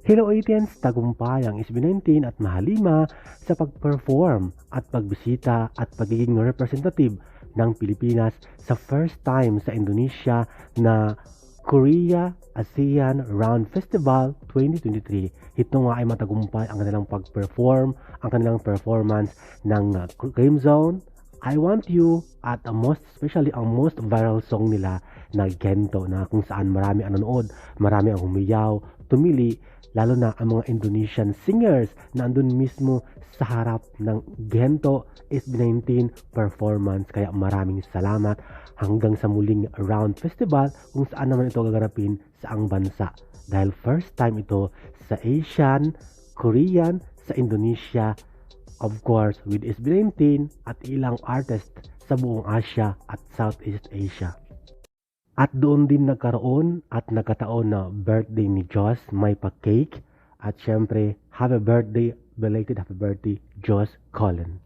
Hello Asians, tagumpay ang SB19 at Mahalima sa pag-perform at pagbisita at pagiging representative ng Pilipinas sa first time sa Indonesia na Korea ASEAN Round Festival 2023. Ito nga ay matagumpay ang kanilang pag-perform, ang kanilang performance ng uh, Game Zone, I Want You at ang most especially ang most viral song nila na Gento na kung saan marami ang nanood, marami ang humiyaw, tumili, lalo na ang mga Indonesian singers na andun mismo sa harap ng Gento SB19 performance. Kaya maraming salamat hanggang sa muling round festival kung saan naman ito gaganapin sa ang bansa. Dahil first time ito sa Asian, Korean, sa Indonesia, of course with SB19 at ilang artist sa buong Asia at Southeast Asia. At doon din nagkaroon at nagkataon na birthday ni Joss, may pa-cake. At syempre, happy birthday, belated happy birthday, Joss Cullen.